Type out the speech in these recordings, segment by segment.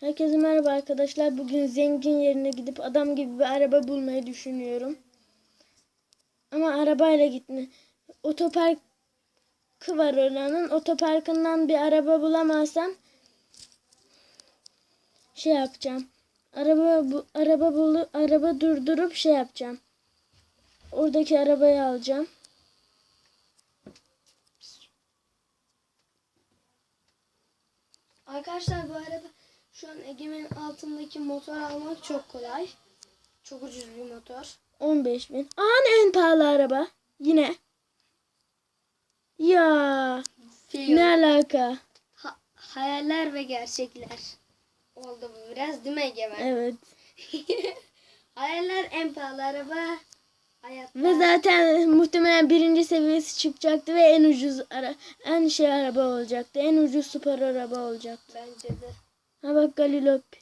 Herkese merhaba arkadaşlar. Bugün zengin yerine gidip adam gibi bir araba bulmayı düşünüyorum. Ama arabayla gitme. Otoparkı var oranın. Otoparkından bir araba bulamazsam şey yapacağım. Araba bu araba bulu araba durdurup şey yapacağım. Oradaki arabayı alacağım. Arkadaşlar bu arada şu an Egemen'in altındaki motor almak çok kolay. Çok ucuz bir motor. 15 bin. Aa en pahalı araba. Yine. Ya ne alaka? Ha- hayaller ve gerçekler. Oldu bu biraz değil mi Egemen? Evet. hayaller en pahalı araba. Hayatta. Ve zaten muhtemelen birinci seviyesi çıkacaktı ve en ucuz ara en şey araba olacaktı. En ucuz spor araba olacaktı. Bence de. Ha bak Galilopi.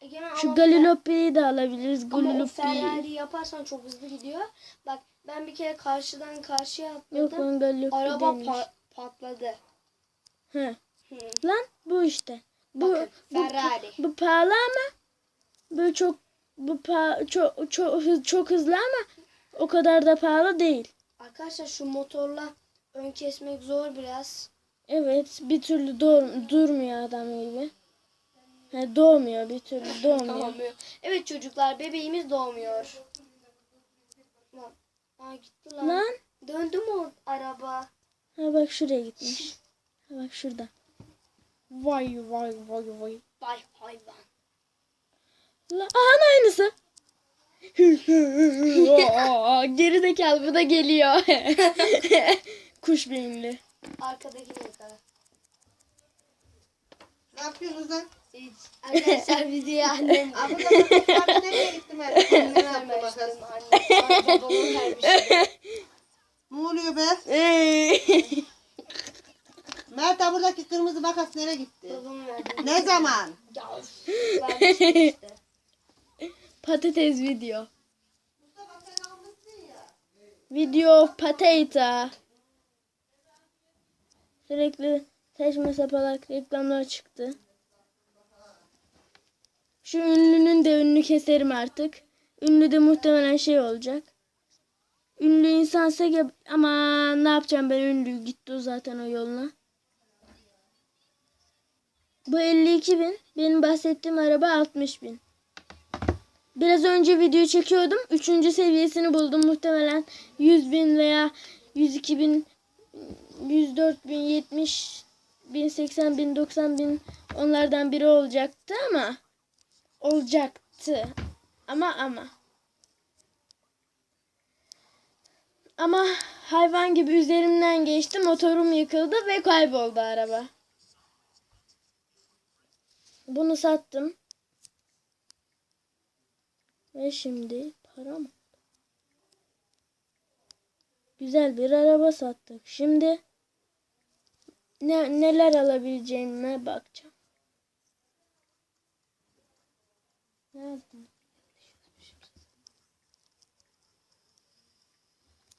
Egemen Şu ama, Galilopi'yi de alabiliriz. ama o Galilopi'yi. Ferrari yaparsan çok hızlı gidiyor. Bak ben bir kere karşıdan karşıya Yok atladım. Galilopi Araba pa- patladı. He. Hı. Lan bu işte. Bu, Bakın bu, Ferrari. bu pahalı ama bu çok bu pa çok çok hız- çok hızlı ama o kadar da pahalı değil. Arkadaşlar şu motorla ön kesmek zor biraz. Evet bir türlü dur durmuyor adam gibi. He, doğmuyor bir türlü doğmuyor. Doğmuyor. Evet çocuklar bebeğimiz doğmuyor. Lan. Aa gitti lan. Lan Döndü mü o araba? ha bak şuraya gitmiş. Ha bak şurada. Vay vay vay vay. Vay hayvan. La, aha aynısı. Gerizekalı bu da geliyor. Kuş beyinli. Arkadaki ne kadar? Ne yapıyorsunuz lan? Hiç. Arkadaşlar videoyu annem Abla da nereye gittim ben? Ne vermiştim. bakalım. Annem babamı vermiştim. Ne oluyor be? Ey. Mert ha buradaki kırmızı makas nereye gitti? Babamı verdim. Ne zaman? Ya vermiştim işte. Patates video. Video of potato. Sürekli saçma sapalak reklamlar çıktı. Şu ünlünün de ünlü keserim artık. Ünlü de muhtemelen şey olacak. Ünlü insansa ge- ama ne yapacağım ben ünlü gitti o zaten o yoluna. Bu 52 bin. Benim bahsettiğim araba 60 bin. Biraz önce video çekiyordum. Üçüncü seviyesini buldum. Muhtemelen 100 bin veya 102 bin, 104 bin, 70 bin, 80 bin, 90 bin onlardan biri olacaktı ama olacaktı. Ama ama. Ama hayvan gibi üzerimden geçti. Motorum yıkıldı ve kayboldu araba. Bunu sattım. Ve şimdi para mı? Güzel bir araba sattık. Şimdi ne, neler alabileceğime bakacağım.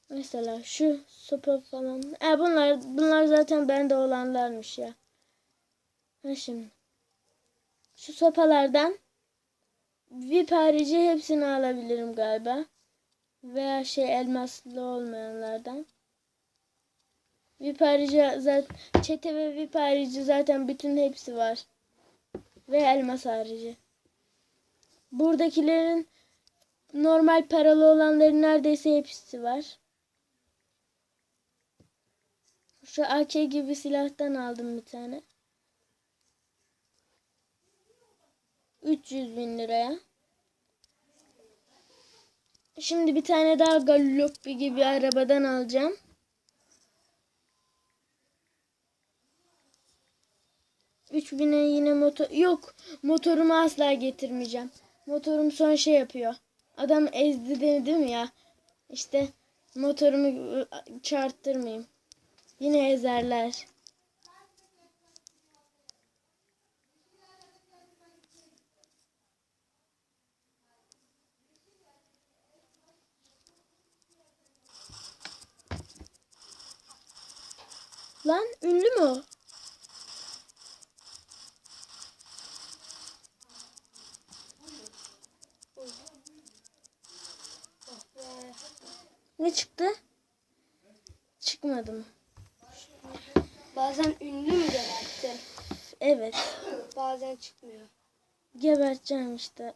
Mesela şu sopa falan. E bunlar bunlar zaten bende olanlarmış ya. Ha şimdi. Şu sopalardan VIP harici hepsini alabilirim galiba. Veya şey elmaslı olmayanlardan. VIP harici zaten çete ve VIP harici zaten bütün hepsi var. Ve elmas harici. Buradakilerin normal paralı olanların neredeyse hepsi var. Şu AK gibi silahtan aldım bir tane. 300 bin liraya. Şimdi bir tane daha Gallopi gibi arabadan alacağım. Üç bine yine motor yok motorumu asla getirmeyeceğim. Motorum son şey yapıyor. Adam ezdi dedim ya. İşte motorumu ıı, çarptırmayayım. Yine ezerler. Lan ünlü mü o? Çıktı? Çıkmadı mı? Bazen ünlü mü gebertti? Evet. Bazen çıkmıyor. Geberteceğim işte.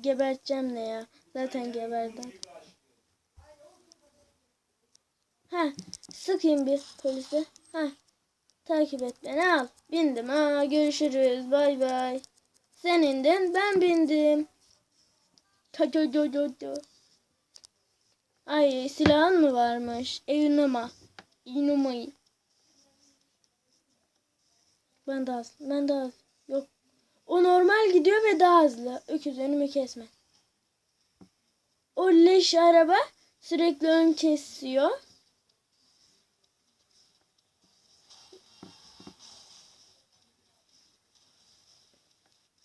Geberteceğim ne ya? Zaten geberdim. Ha, sıkayım bir polise. Ha, takip et beni al. Bindim. Ha, görüşürüz. Bay bay. Sen indin, ben bindim. Ta ta ta ta ta. Ay silahın mı varmış? Eynuma. İnumayı. Ben daha hızlı. Ben daha hızlı. Yok. O normal gidiyor ve daha hızlı. Öküz önümü kesme. O leş araba sürekli ön kesiyor.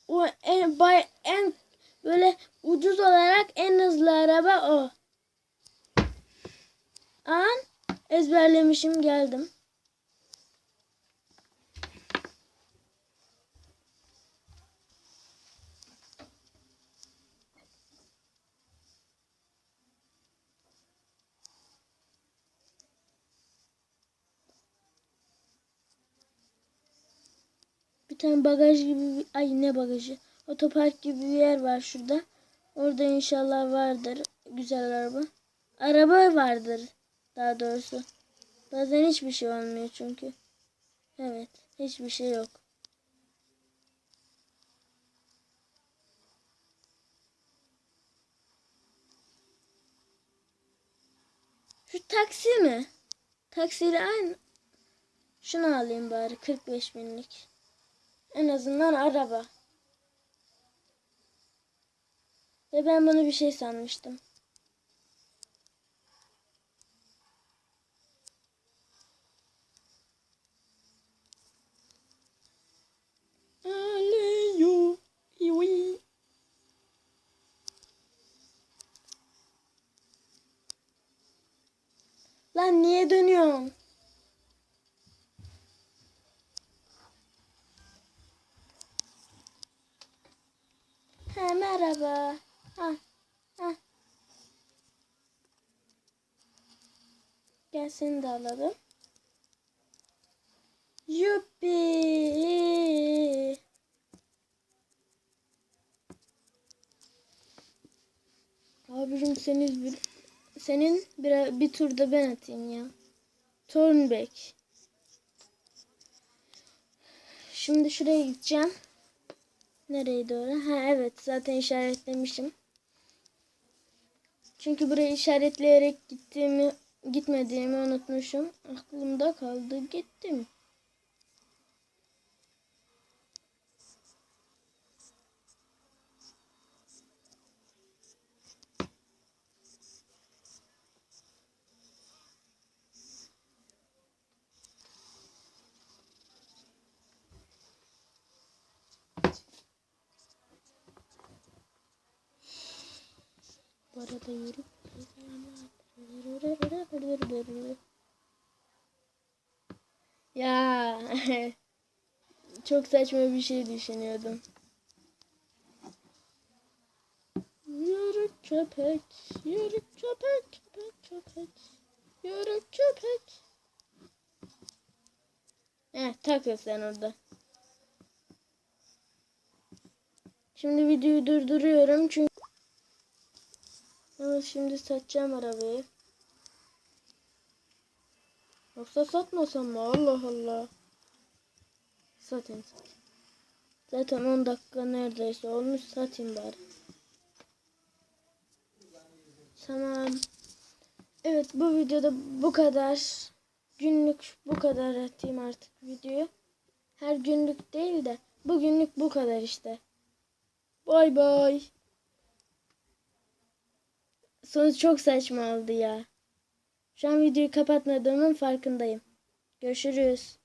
O en, bay, en böyle ucuz olarak en hızlı araba o. An ezberlemişim geldim. Bir tane bagaj gibi bir, ay ne bagajı? Otopark gibi bir yer var şurada. Orada inşallah vardır güzel araba. Araba vardır daha doğrusu. Bazen hiçbir şey olmuyor çünkü. Evet, hiçbir şey yok. Şu taksi mi? Taksiyle aynı. Şunu alayım bari 45 binlik. En azından araba. Ve ben bunu bir şey sanmıştım. Lan niye dönüyorsun? Ha merhaba. Ha. Ha. Gel seni de alalım. Yuppi. Abicim senin bir senin bir, bir turda ben atayım ya. Turnback. Şimdi şuraya gideceğim. Nereye doğru? Ha evet zaten işaretlemişim. Çünkü burayı işaretleyerek gittiğimi gitmediğimi unutmuşum. Aklımda kaldı gittim. Ya çok saçma bir şey düşünüyordum. Yürü köpek, yürü köpek, köpek, köpek. Yürü köpek. Heh, takıl sen orada. Şimdi videoyu durduruyorum çünkü Evet şimdi satacağım arabayı. Yoksa satmasam mı? Allah Allah. Satayım satayım. Zaten 10 dakika neredeyse olmuş satayım bari. Tamam. Evet bu videoda bu kadar. Günlük bu kadar atayım artık videoyu. Her günlük değil de bugünlük bu kadar işte. Bay bay. Sonuç çok saçma oldu ya. Şu an videoyu kapatmadığımın farkındayım. Görüşürüz.